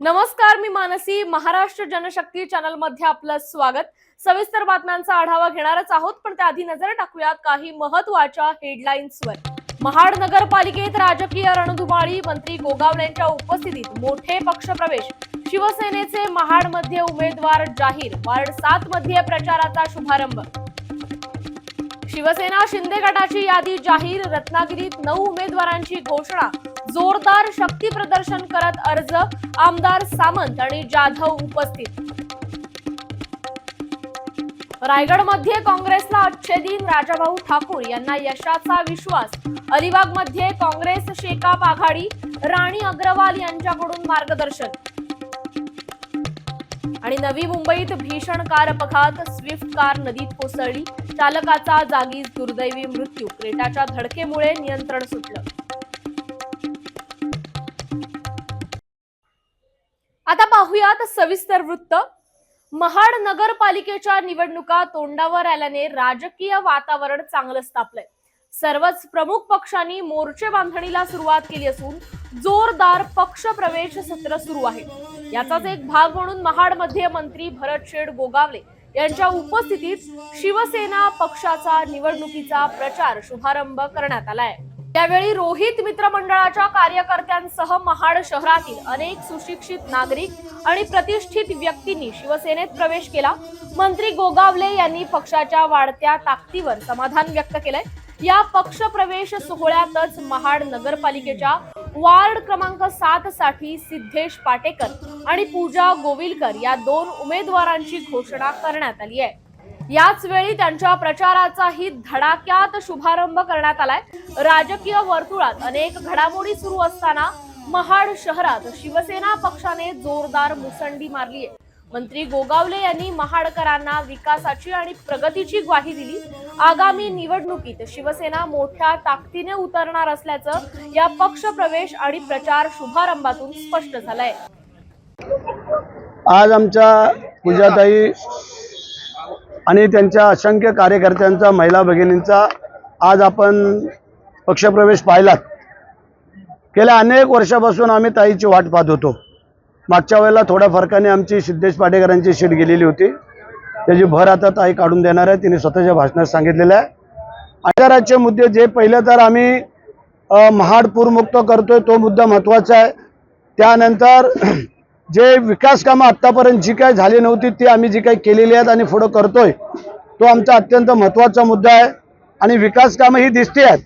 नमस्कार मी मानसी. महाराष्ट्र जनशक्ती चॅनलमध्ये आपलं स्वागत. सविस्तर बातम्यांचा आढावा घेणारच आहोत पण त्याआधी नजर टाकूयात काही महत्त्वाच्या हेडलाईन्सवर. महाड नगरपालिकेत राजकीय रणधुमाळी मंत्री गोगावलेंच्या उपस्थितीत मोठे पक्षप्रवेश. शिवसेनेचे महाडमध्ये उमेदवार जाहीर वार्ड सात मध्ये प्रचाराचा शुभारंभ. शिवसेना शिंदे गटाची यादी जाहीर रत्नागिरीत नऊ उमेदवारांची घोषणा. जोरदार शक्ती प्रदर्शन करत अर्ज आमदार सामंत आणि जाधव उपस्थित. रायगडमध्ये काँग्रेसला अच्छेदीन राजाभाऊ ठाकूर यांना यशाचा विश्वास. अलिबागमध्ये काँग्रेस शेकाप आघाडी राणी अग्रवाल यांच्याकडून मार्गदर्शन. आणि नवी मुंबईत भीषण कार अपघात स्विफ्ट कार नदीत कोसळली. चालकाचा जागीच दुर्दैवी मृत्यू. क्रेटाच्या धडकेमुळे नियंत्रण सुटलं. पाहूयात सविस्तर वृत्त. महाड नगरपालिकेच्या निवडणुका तोंडावर आल्याने राजकीय वातावरण चांगलंच तापलंय सर्वच प्रमुख पक्षांनी मोर्चे बांधणीला सुरुवात केली असून जोरदार पक्ष प्रवेश सत्र सुरू आहे. याचाच एक भाग म्हणून महाडमध्ये मंत्री भरत शेड गोगावले यांच्या उपस्थितीत शिवसेना पक्षाचा निवडणुकीचा प्रचार शुभारंभ करण्यात आलाय. त्यावेळी रोहित मित्रमंडळाच्या कार्यकर्त्यांसह महाड शहरातील अनेक सुशिक्षित नागरिक आणि प्रतिष्ठित व्यक्तींनी शिवसेनेत प्रवेश केला. मंत्री गोगावले यांनी पक्षाच्या वाढत्या ताकदीवर समाधान व्यक्त केलंय. या पक्ष प्रवेश सोहळ्यातच महाड नगरपालिकेच्या वार्ड क्रमांक सात साठी सिद्धेश पाटेकर आणि पूजा गोविलकर या दोन उमेदवारांची घोषणा करण्यात आली आहे. याच वेळी त्यांच्या प्रचाराचाही धडाक्यात शुभारंभ करण्यात आलाय. राजकीय वर्तुळात अनेक घडामोडी सुरू असताना महाड शहरात शिवसेना पक्षाने जोरदार मुसंडी मारली आहे. मंत्री गोगावले यांनी महाडकरांना विकासाची आणि प्रगतीची ग्वाही दिली. आगामी निवडणुकीत शिवसेना मोठ्या ताकदीने उतरणार असल्याचं या पक्ष प्रवेश आणि प्रचार शुभारंभातून स्पष्ट झालंय. आज आमच्या पूजाताई आणि त्यांच्या असंख्य कार्यकर्त्यांचा महिला भगिनींचा आज आपण पक्षप्रवेश पाहिलात. गेल्या अनेक वर्षापासून आम्ही ताईची वाट पाहत होतो. मागच्या वेळेला थोड्या फरकाने आमची सिद्धेश पाटेकरांची शीट गेलेली होती. त्याची भर आता ताई काढून देणार आहे. तिने स्वतःच्या भाषणात सांगितलेलं आहे. आचाराचे मुद्दे जे पहिले तर आम्ही अ, महाड पूरमुक्त करतोय तो मुद्दा महत्त्वाचा आहे. त्यानंतर जे विकास कामं आत्तापर्यंत जी काही झाली नव्हती ती आम्ही जी काही केलेली आहेत आणि पुढं करतोय तो आमचा अत्यंत महत्त्वाचा मुद्दा आहे आणि विकास कामं ही दिसते आहेत.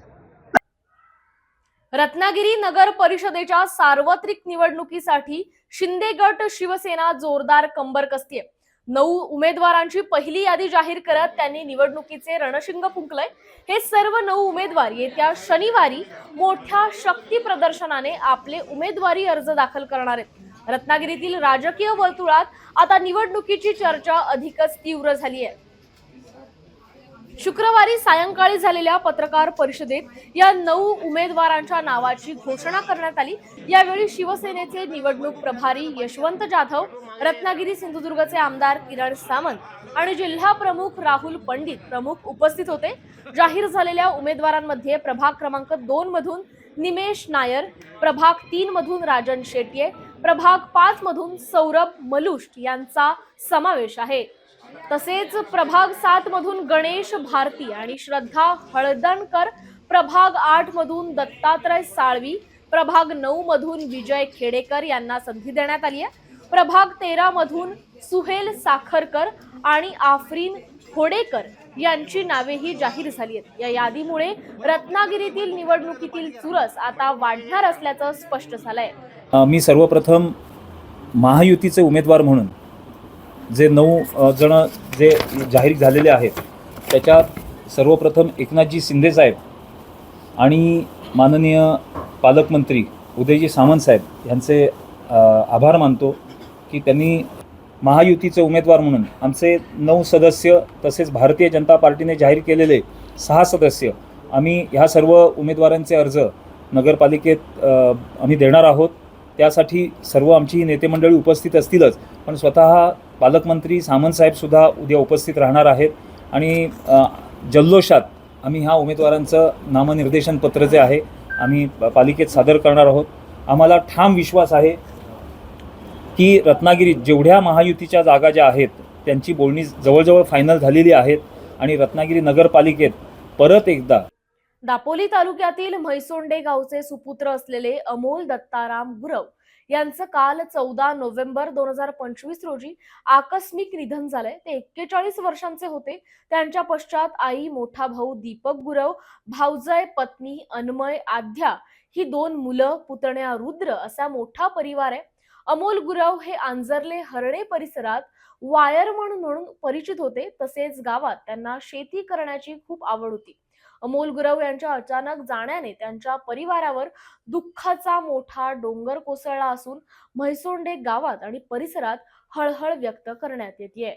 रत्नागिरी नगर परिषदेच्या सार्वत्रिक निवडणुकीसाठी शिंदे गट शिवसेना जोरदार कंबर कसतीये नऊ उमेदवारांची पहिली यादी जाहीर करत त्यांनी निवडणुकीचे रणशिंग फुंकलंय. हे सर्व नऊ उमेदवार येत्या शनिवारी मोठ्या शक्ती प्रदर्शनाने आपले उमेदवारी अर्ज दाखल करणार आहेत. रत्नागिरीतील राजकीय वर्तुळात आता निवडणुकीची चर्चा अधिकच तीव्र झाली आहे शुक्रवारी सायंकाळी झालेल्या पत्रकार परिषदेत या नऊ उमेदवारांच्या नावाची घोषणा करण्यात आली. यावेळी शिवसेनेचे निवडणूक प्रभारी यशवंत जाधव रत्नागिरी सिंधुदुर्गचे आमदार किरण सामंत आणि जिल्हा प्रमुख राहुल पंडित प्रमुख उपस्थित होते. जाहीर झालेल्या उमेदवारांमध्ये प्रभाग क्रमांक दोन मधून निमेश नायर प्रभाग तीन मधून राजन शेट्ये प्रभाग पाच मधून सौरभ मलुष्ट यांचा समावेश आहे. तसेच प्रभाग सात मधून गणेश भारती आणि श्रद्धा हळदणकर प्रभाग आठ मधून दत्तात्रय साळवी प्रभाग नऊ मधून विजय खेडेकर यांना संधी देण्यात आली आहे. प्रभाग तेरा मधून सुहेल साखरकर आणि आफरीन होडेकर यांची नावेही जाहीर झाली आहेत. या यादीमुळे रत्नागिरीतील निवडणुकीतील चुरस आता वाढणार असल्याचं स्पष्ट झालंय. मी सर्वप्रथम महायुतीचे उमेदवार म्हणून जे नऊ जण जे जाहीर झालेले आहेत त्याच्यात सर्वप्रथम एकनाथजी शिंदे साहेब आणि माननीय पालकमंत्री उदयजी सामंत साहेब यांचे आभार मानतो की त्यांनी महायुतीचे उमेदवार म्हणून आमचे नऊ सदस्य तसेच भारतीय जनता पार्टीने जाहीर केलेले सहा सदस्य आम्ही ह्या सर्व उमेदवारांचे अर्ज नगरपालिकेत आम्ही देणार आहोत. त्यासाठी सर्व आमची नेतेमंडळी उपस्थित असतीलच पण स्वतः पालकमंत्री सामंतसाहेबसुद्धा उद्या उपस्थित राहणार आहेत. आणि जल्लोषात आम्ही ह्या उमेदवारांचं नामनिर्देशन पत्र जे आहे आम्ही पालिकेत सादर करणार आहोत. आम्हाला ठाम विश्वास आहे की रत्नागिरीत जेवढ्या महायुतीच्या जागा ज्या आहेत त्यांची बोलणी जवळजवळ फायनल झालेली आहेत आणि रत्नागिरी नगरपालिकेत परत एकदा दापोली तालुक्यातील म्हैसोंडे गावचे सुपुत्र असलेले अमोल दत्ताराम गुरव यांचं काल चौदा नोव्हेंबर दोन हजार पंचवीस रोजी आकस्मिक निधन झालंय. ते एक्केचाळीस वर्षांचे होते. त्यांच्या पश्चात आई मोठा भाऊ दीपक गुरव भाऊजय पत्नी अन्मय आध्या ही दोन मुलं पुतण्या रुद्र असा मोठा परिवार आहे. अमोल गुराव हे आंजरले हरणे परिसरात वायर म्हणून परिचित होते तसेच गावात त्यांना शेती करण्याची खूप आवड होती. अमोल गुरव यांच्या अचानक जाण्याने त्यांच्या परिवारावर दुःखाचा मोठा डोंगर कोसळला असून म्हैसोंडे गावात आणि परिसरात हळहळ व्यक्त करण्यात येते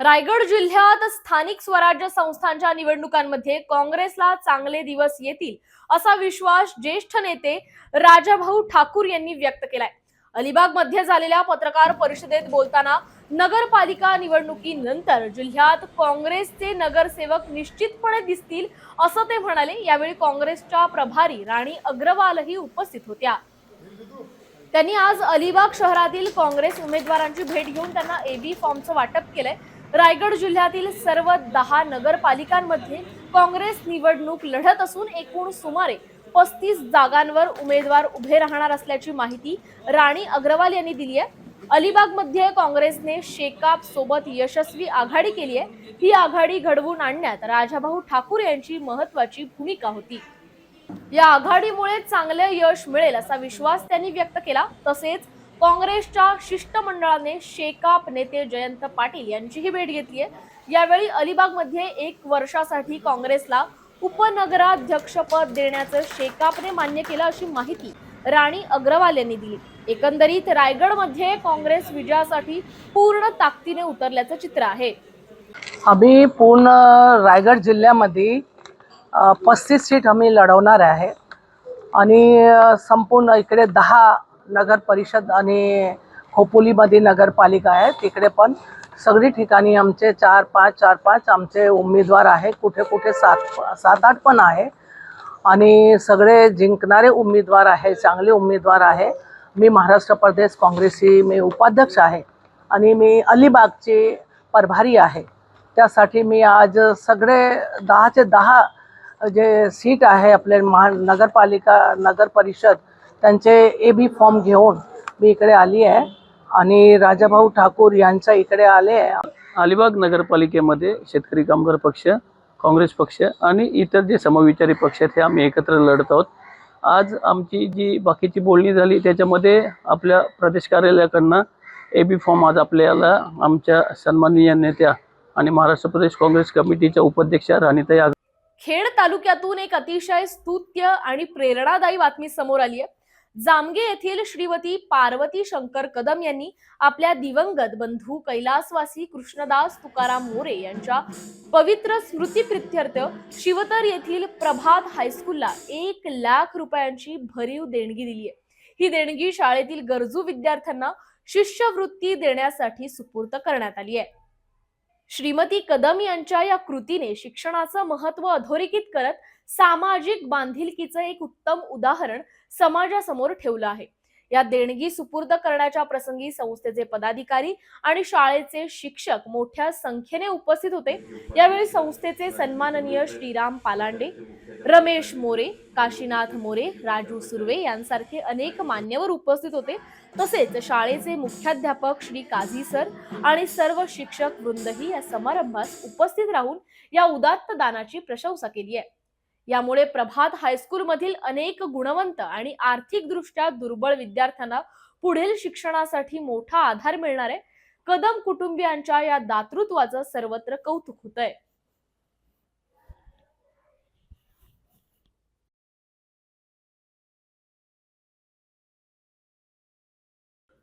रायगड जिल्ह्यात स्थानिक स्वराज्य संस्थांच्या निवडणुकांमध्ये काँग्रेसला चांगले दिवस येतील असा विश्वास ज्येष्ठ नेते राजाभाऊ ठाकूर यांनी व्यक्त केलाय. अलिबागमध्ये झालेल्या पत्रकार परिषदेत बोलताना नगरपालिका निवडणुकीनंतर जिल्ह्यात काँग्रेसचे नगरसेवक निश्चितपणे दिसतील असं ते म्हणाले. यावेळी काँग्रेसच्या प्रभारी राणी अग्रवालही उपस्थित होत्या. त्यांनी आज अलिबाग शहरातील काँग्रेस उमेदवारांची भेट घेऊन त्यांना एबी फॉर्मचं वाटप केलंय. रायगड जिल्ह्यातील सर्व दहा नगरपालिकांमध्ये काँग्रेस निवडणूक लढत असून एकूण सुमारे पस्तीस जागांवर उमेदवार उभे राहणार असल्याची माहिती राणी अग्रवाल यांनी दिली आहे. अलिबागमध्ये काँग्रेसने शेकाप सोबत यशस्वी आघाडी केली आहे. ही आघाडी घडवून आणण्यात राजाभाऊ ठाकूर यांची महत्वाची भूमिका होती. या आघाडीमुळे चांगले यश मिळेल असा विश्वास त्यांनी व्यक्त केला. तसेच काँग्रेसच्या शिष्टमंडळाने शेकाप नेते जयंत पाटील यांचीही भेट घेतली आहे यावेळी अलिबागमध्ये एक वर्षासाठी काँग्रेसला उपनगराध्यक्षपद देण्याचं शेकापने मान्य केलं अशी माहिती राणी अग्रवाल यांनी दिली. एकंदरीत रायगडमध्ये काँग्रेस विजयासाठी पूर्ण ताकदीने उतरल्याचं चित्र आहे. आम्ही पूर्ण रायगड जिल्ह्यामध्ये पस्तीस सीट आम्ही लढवणार आहे. आणि संपूर्ण इकडे दहा नगर परिषद आणि खोपोलीमध्ये नगरपालिका आहे. तिकडे पण सगळी ठिकाणी आमचे चार पाच चार पाच आमचे उमेदवार आहे. कुठे कुठे सात सात आठ पण आहे. आणि सगळे जिंकणारे उमेदवार आहे चांगले उमेदवार आहे. मी महाराष्ट्र प्रदेश काँग्रेसची मी उपाध्यक्ष आहे आणि मी अलिबागची प्रभारी आहे. त्यासाठी मी आज सगळे दहाचे दहा जे सीट आहे आपले महा नगरपालिका नगर परिषद त्यांचे ए बी फॉर्म घेऊन मी इकडे आली आहे. आणि राजाभाऊ ठाकूर यांच्या इकडे आले आहे. अलिबाग नगरपालिकेमध्ये शेतकरी कामगार पक्ष काँग्रेस पक्ष आणि इतर जे समविचारी पक्ष आहेत हे आम्ही एकत्र लढत आहोत. आज आमची जी बाकीची बोलणी झाली त्याच्यामध्ये आपल्या प्रदेश कार्यालयाकडनं ए बी फॉर्म आज आपल्याला आमच्या सन्माननीय नेत्या आणि महाराष्ट्र प्रदेश काँग्रेस कमिटीच्या उपाध्यक्षा राणीताई खेड तालुक्यातून एक अतिशय स्तुत्य आणि प्रेरणादायी बातमी समोर आली आहे. जामगे येथील श्रीमती पार्वती शंकर कदम यांनी आपल्या दिवंगत बंधू कैलासवासी कृष्णदास तुकाराम मोरे यांच्या पवित्र स्मृतीप्रित्यर्थ शिवतर येथील प्रभात हायस्कूलला एक लाख रुपयांची भरीव देणगी दिली आहे. ही देणगी शाळेतील गरजू विद्यार्थ्यांना शिष्यवृत्ती देण्यासाठी सुपूर्त करण्यात आली आहे. श्रीमती कदम यांच्या या कृतीने शिक्षणाचं महत्त्व अधोरेखित करत सामाजिक बांधिलकीचं एक उत्तम उदाहरण समाजासमोर ठेवलं आहे. या देणगी सुपूर्द करण्याच्या प्रसंगी संस्थेचे पदाधिकारी आणि शाळेचे शिक्षक मोठ्या संख्येने उपस्थित होते. यावेळी संस्थेचे सन्माननीय श्रीराम पालांडे रमेश मोरे काशीनाथ मोरे राजू सुर्वे यांसारखे अनेक मान्यवर उपस्थित होते. तसेच शाळेचे मुख्याध्यापक श्री काझी सर आणि सर्व शिक्षक वृंदही या समारंभास उपस्थित राहून या उदात्त दानाची प्रशंसा केली आहे. यामुळे प्रभात हायस्कूलमधील अनेक गुणवंत आणि आर्थिकदृष्ट्या दुर्बळ विद्यार्थ्यांना पुढील शिक्षणासाठी मोठा आधार मिळणार आहे. कदम कुटुंबियांच्या या दातृत्वाचं सर्वत्र कौतुक होत आहे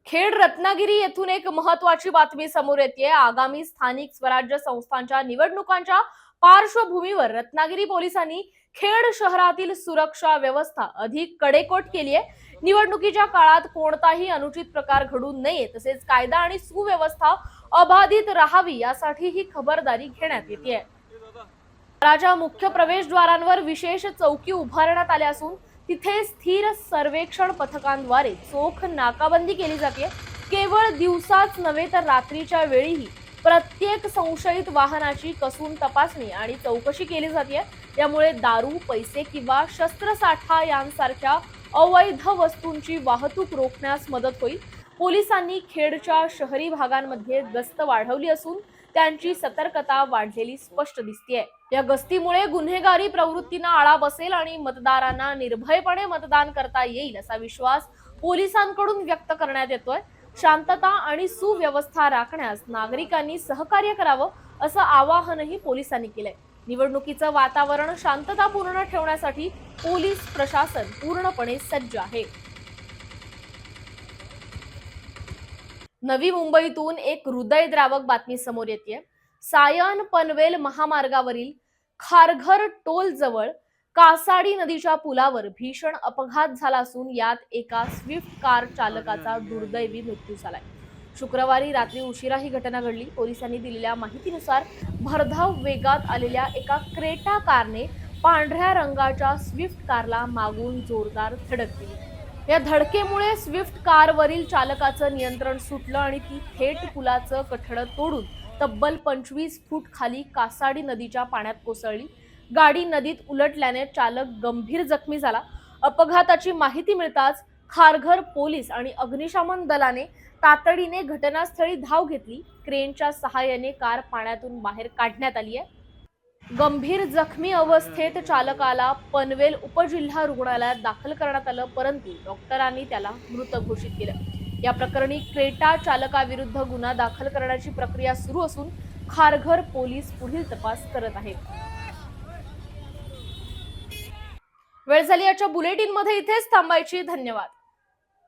खेड रत्नागिरी येथून एक महत्वाची बातमी समोर येते आगामी स्थानिक स्वराज्य संस्थांच्या निवडणुकांच्या पार्श्वभूमीवर रत्नागिरी पोलिसांनी खेड शहरातील सुरक्षा व्यवस्था अधिक कडेकोट केली आहे. निवडणुकीच्या काळात कोणताही अनुचित प्रकार घडू नये तसेच कायदा आणि सुव्यवस्था अबाधित राहावी यासाठी ही खबरदारी घेण्यात येते राजा मुख्य प्रवेशद्वारांवर विशेष चौकी उभारण्यात आल्या असून तिथे स्थिर सर्वेक्षण पथकांद्वारे चोख नाकाबंदी केली जाते. केवळ दिवसाच नव्हे तर रात्रीच्या वेळीही प्रत्येक संशयित वाहनाची कसून तपासणी आणि चौकशी केली जाते त्यामुळे दारू पैसे किंवा शस्त्रसाठा यांसारख्या अवैध वस्तूंची वाहतूक रोखण्यास मदत होईल. पोलिसांनी खेडच्या शहरी भागांमध्ये गस्त वाढवली असून त्यांची सतर्कता वाढलेली स्पष्ट दिसते या गस्तीमुळे गुन्हेगारी प्रवृत्तींना आळा बसेल आणि मतदारांना निर्भयपणे मतदान करता येईल असा विश्वास पोलिसांकडून व्यक्त करण्यात येतोय. शांतता आणि सुव्यवस्था राखण्यास नागरिकांनी सहकार्य करावं असं आवाहनही पोलिसांनी केलंय. निवडणुकीचं वातावरण शांततापूर्ण ठेवण्यासाठी पोलीस प्रशासन पूर्णपणे सज्ज आहे. नवी मुंबईतून एक हृदयद्रावक बातमी समोर येते सायन पनवेल महामार्गावरील खारघर टोल जवळ कासाडी नदीच्या पुलावर भीषण अपघात झाला असून यात एका स्विफ्ट कार चालकाचा दुर्दैवी मृत्यू झालाय. शुक्रवारी रात्री उशिरा ही घटना घडली. पोलिसांनी दिलेल्या माहितीनुसार भरधाव वेगात आलेल्या एका क्रेटा कारने पांढऱ्या रंगाच्या स्विफ्ट कारला मागून जोरदार धडक दिली. या धडकेमुळे स्विफ्ट कारवरील चालकाचं नियंत्रण सुटलं आणि ती थेट पुलाचं कठडं तोडून तब्बल पंचवीस फूट खाली कासाडी नदीच्या पाण्यात कोसळली. गाडी नदीत उलटल्याने चालक गंभीर जखमी झाला. अपघाताची माहिती मिळताच खारघर पोलीस आणि अग्निशमन दलाने तातडीने घटनास्थळी धाव घेतली. क्रेनच्या सहाय्याने कार पाण्यातून बाहेर काढण्यात आली आहे. गंभीर जखमी अवस्थेत चालकाला पनवेल उपजिल्हा रुग्णालयात दाखल करण्यात आलं परंतु डॉक्टरांनी त्याला मृत घोषित केलं. या प्रकरणी क्रेटा चालकाविरुद्ध गुन्हा दाखल करण्याची प्रक्रिया सुरू असून खारघर पोलीस पुढील तपास करत आहेत. वेळ झाली याच्या बुलेटिनमध्ये इथेच थांबायची. धन्यवाद.